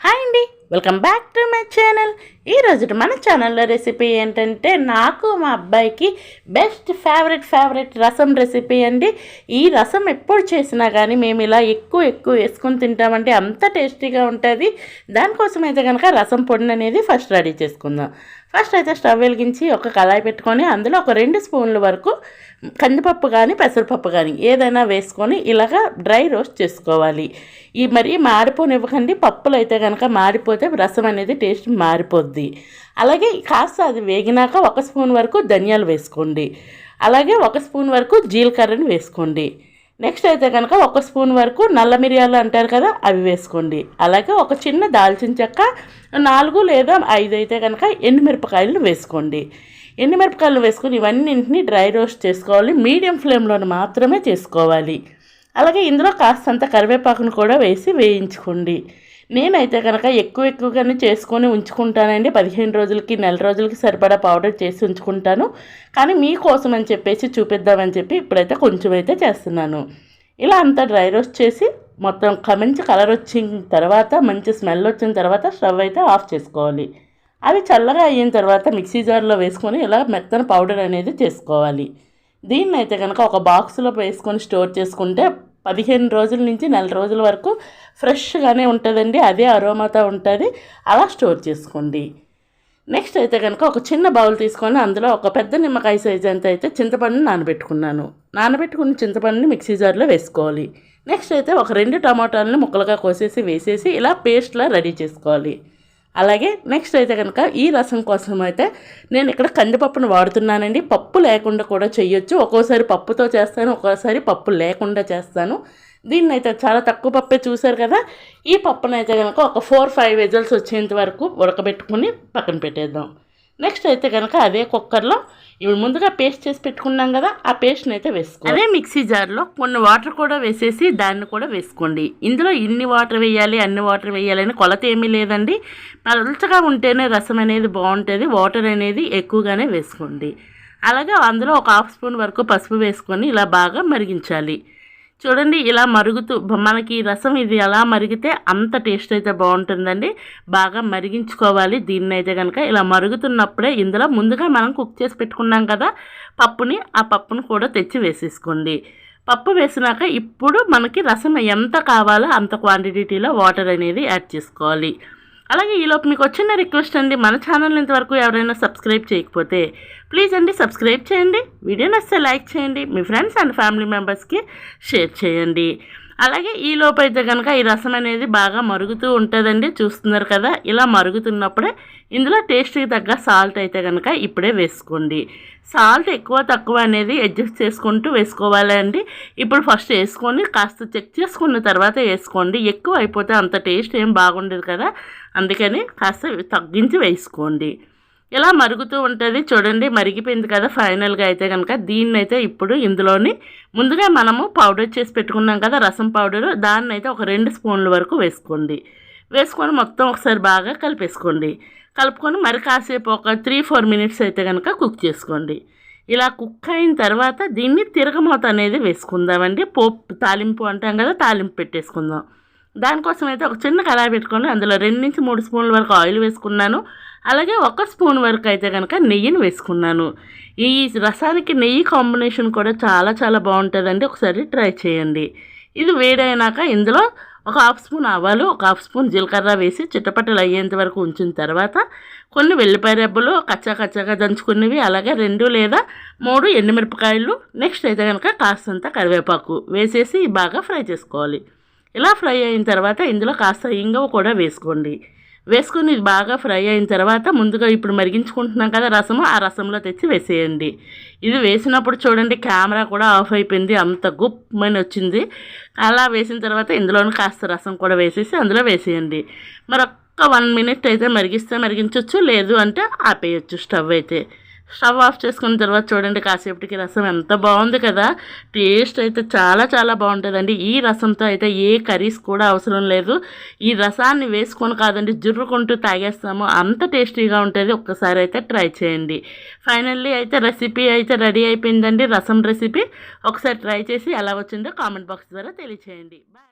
Hi అండి. Welcome back to my channel ఈరోజు మన ఛానల్లో రెసిపీ ఏంటంటే నాకు మా అబ్బాయికి best favourite favourite rasam recipe అండి. ఈ రసం ఎప్పుడు చేసినా కానీ మేము ఇలా ఎక్కువ ఎక్కువ వేసుకొని తింటామంటే అంత టేస్టీగా ఉంటుంది. దానికోసం అయితే కనుక రసం పొడిని అనేది ఫస్ట్ రెడీ చేసుకుందాం. ఫస్ట్ అయితే స్టవ్ వెలిగించి ఒక కళాయి పెట్టుకొని అందులో ఒక రెండు స్పూన్ల వరకు కందిపప్పు కానీ పెసరపప్పు కానీ ఏదైనా వేసుకొని ఇలాగా డ్రై రోస్ట్ చేసుకోవాలి. ఈ మరి మాడిపోనివ్వకండి. పప్పులు అయితే కనుక లేకపోతే రసం అనేది టేస్ట్ మారిపోద్ది. అలాగే కాస్త అది వేగినాక ఒక స్పూన్ వరకు ధనియాలు వేసుకోండి. అలాగే ఒక స్పూన్ వరకు జీలకర్రని వేసుకోండి. నెక్స్ట్ అయితే కనుక ఒక స్పూన్ వరకు నల్ల మిరియాలు అంటారు కదా అవి వేసుకోండి. అలాగే ఒక చిన్న దాల్చిన చెక్క నాలుగు లేదా ఐదు అయితే కనుక ఎండుమిరపకాయలను వేసుకోండి. ఎండుమిరపకాయలు వేసుకొని ఇవన్నింటినీ డ్రై రోస్ట్ చేసుకోవాలి. మీడియం ఫ్లేమ్లో మాత్రమే చేసుకోవాలి. అలాగే ఇందులో కాస్తంత కరివేపాకును కూడా వేసి వేయించుకోండి. నేనైతే కనుక ఎక్కువ ఎక్కువగానే చేసుకొని ఉంచుకుంటానండి. పదిహేను రోజులకి నెల రోజులకి సరిపడా పౌడర్ చేసి ఉంచుకుంటాను. కానీ మీకోసం అని చెప్పేసి చూపిద్దామని చెప్పి ఇప్పుడైతే కొంచెం అయితే చేస్తున్నాను. ఇలా అంతా డ్రై రోస్ట్ చేసి మొత్తం మంచి కలర్ వచ్చిన తర్వాత మంచి స్మెల్ వచ్చిన తర్వాత స్టవ్ అయితే ఆఫ్ చేసుకోవాలి. అవి చల్లగా అయిన తర్వాత మిక్సీ జార్లో వేసుకొని ఇలా మెత్తన పౌడర్ అనేది చేసుకోవాలి. దీన్ని అయితే కనుక ఒక బాక్స్లో వేసుకొని స్టోర్ చేసుకుంటే పదిహేను రోజుల నుంచి నెల రోజుల వరకు ఫ్రెష్గానే ఉంటుందండి అదే అరోమాతో ఉంటుంది. అలా స్టోర్ చేసుకోండి. నెక్స్ట్ అయితే కనుక ఒక చిన్న బౌల్ తీసుకొని అందులో ఒక పెద్ద నిమ్మకాయ సైజ్ అంత అయితే చింతపండుని నానబెట్టుకున్నాను. నానబెట్టుకున్న చింతపండుని మిక్సీ జార్లో వేసుకోవాలి. నెక్స్ట్ అయితే ఒక రెండు టమాటాలను ముక్కలుగా కోసేసి వేసేసి ఇలా పేస్ట్లా రెడీ చేసుకోవాలి. అలాగే నెక్స్ట్ అయితే కనుక ఈ రసం కోసం అయితే నేను ఇక్కడ కందిపప్పును వాడుతున్నానండి. పప్పు లేకుండా కూడా చేయొచ్చు. ఒక్కోసారి పప్పుతో చేస్తాను ఒక్కోసారి పప్పు లేకుండా చేస్తాను. దీన్ని అయితే చాలా తక్కువ పప్పే చూశారు కదా. ఈ పప్పునైతే కనుక ఒక ఫోర్ ఫైవ్ వెజల్స్ వచ్చేంత వరకు ఉడకబెట్టుకుని పక్కన పెట్టేద్దాం. నెక్స్ట్ అయితే కనుక అదే కుక్కర్లో ఇవి ముందుగా పేస్ట్ చేసి పెట్టుకున్నాం కదా ఆ పేస్ట్ని అయితే వేసుకోండి అదే మిక్సీ జార్లో కొన్ని వాటర్ కూడా వేసేసి దాన్ని కూడా వేసుకోండి. ఇందులో ఇన్ని వాటర్ వేయాలి అన్ని వాటర్ వేయాలి అని కొలత ఏమీ లేదండి. పలుచగా ఉంటేనే రసం అనేది బాగుంటుంది వాటర్ అనేది ఎక్కువగానే వేసుకోండి. అలాగే అందులో ఒక హాఫ్ స్పూన్ వరకు పసుపు వేసుకొని ఇలా బాగా మరిగించాలి. చూడండి ఇలా మరుగుతూ మనకి రసం ఇది ఎలా మరిగితే అంత టేస్ట్ అయితే బాగుంటుందండి. బాగా మరిగించుకోవాలి దీన్ని అయితే కనుక ఇలా మరుగుతున్నప్పుడే ఇందులో ముందుగా మనం కుక్ చేసి పెట్టుకున్నాం కదా పప్పుని ఆ పప్పును కూడా తెచ్చి వేసేసుకోండి. పప్పు వేసినాక ఇప్పుడు మనకి రసం ఎంత కావాలో అంత క్వాంటిటీలో వాటర్ అనేది యాడ్ చేసుకోవాలి. అలాగే ఈలోపు మీకు వచ్చిన రిక్వెస్ట్ అండి మన ఛానల్ ఇంతవరకు ఎవరైనా సబ్స్క్రైబ్ చేయకపోతే ప్లీజ్ అండి సబ్స్క్రైబ్ చేయండి వీడియో నచ్చితే లైక్ చేయండి మీ ఫ్రెండ్స్ అండ్ ఫ్యామిలీ మెంబర్స్కి షేర్ చేయండి. అలాగే ఈ లోపైతే అయితే కనుక ఈ రసం అనేది బాగా మరుగుతూ ఉంటుందండి. చూస్తున్నారు కదా ఇలా మరుగుతున్నప్పుడే ఇందులో టేస్ట్కి తగ్గ సాల్ట్ అయితే కనుక ఇప్పుడే వేసుకోండి. సాల్ట్ ఎక్కువ తక్కువ అనేది అడ్జస్ట్ చేసుకుంటూ వేసుకోవాలండి ఇప్పుడు ఫస్ట్ వేసుకొని కాస్త చెక్ చేసుకున్న తర్వాత వేసుకోండి. ఎక్కువ అయిపోతే అంత టేస్ట్ ఏం బాగుండదు కదా అందుకని కాస్త తగ్గించి వేసుకోండి. ఇలా మరుగుతూ ఉంటుంది. చూడండి మరిగిపోయింది కదా ఫైనల్గా అయితే కనుక దీన్ని అయితే ఇప్పుడు ఇందులోని ముందుగా మనము పౌడర్ చేసి పెట్టుకున్నాం కదా రసం పౌడరు దాన్ని అయితే ఒక రెండు స్పూన్ల వరకు వేసుకోండి. వేసుకొని మొత్తం ఒకసారి బాగా కలిపేసుకోండి. కలుపుకొని మరి కాసేపు ఒక త్రీ ఫోర్ మినిట్స్ అయితే కనుక కుక్ చేసుకోండి. ఇలా కుక్ అయిన తర్వాత దీన్ని తిరగమూత అనేది వేసుకుందామండి. పోపు తాలింపు అంటాం కదా తాలింపు పెట్టేసుకుందాం. దానికోసం అయితే ఒక చిన్న కళాయి పెట్టుకొని అందులో రెండు నుంచి మూడు స్పూన్ల వరకు ఆయిల్ వేసుకున్నాను. అలాగే ఒక స్పూన్ వరకు అయితే కనుక నెయ్యిని వేసుకున్నాను. ఈ రసానికి నెయ్యి కాంబినేషన్ కూడా చాలా చాలా బాగుంటుందండి. ఒకసారి ట్రై చేయండి. ఇది వేడైనాక ఇందులో ఒక హాఫ్ స్పూన్ ఆవాలు ఒక హాఫ్ స్పూన్ జీలకర్ర వేసి చిట్టపట్టలు అయ్యేంత వరకు ఉంచిన తర్వాత కొన్ని వెల్లిపాయ రెబ్బలు కచ్చా కచ్చాగా దంచుకున్నవి అలాగే రెండు లేదా మూడు ఎండుమిరపకాయలు నెక్స్ట్ అయితే కనుక కాస్తంత కరివేపాకు వేసేసి బాగా ఫ్రై చేసుకోవాలి. ఇలా ఫ్రై అయిన తర్వాత ఇందులో కాస్త ఇంగవ కూడా వేసుకోండి. వేసుకొని ఇది బాగా ఫ్రై అయిన తర్వాత ముందుగా ఇప్పుడు మరిగించుకుంటున్నాం కదా రసము ఆ రసంలో తెచ్చి వేసేయండి. ఇది వేసినప్పుడు చూడండి కెమెరా కూడా ఆఫ్ అయిపోయింది అంత గుప్పమని వచ్చింది. అలా వేసిన తర్వాత ఇందులోనే కాస్త రసం కూడా వేసేసి అందులో వేసేయండి. మరొక్క వన్ మినిట్ అయితే మరిగిస్తే మరిగించవచ్చు లేదు అంటే ఆపేయచ్చు స్టవ్ అయితే. స్టవ్ ఆఫ్ చేసుకున్న తర్వాత చూడండి కాసేపటికి రసం ఎంత బాగుంది కదా. టేస్ట్ అయితే చాలా చాలా బాగుంటుందండి. ఈ రసంతో అయితే ఏ కర్రీస్ కూడా అవసరం లేదు. ఈ రసాన్ని వేసుకొని కాదండి జుర్రుకుంటూ తాగేస్తాము. అంత టేస్టీగా ఉంటుంది. ఒక్కసారి అయితే ట్రై చేయండి. ఫైనల్లీ అయితే రెసిపీ అయితే రెడీ అయిపోయిందండి. రసం రెసిపీ ఒకసారి ట్రై చేసి ఎలా వచ్చిందో కామెంట్ బాక్స్ ద్వారా తెలియచేయండి. బాయ్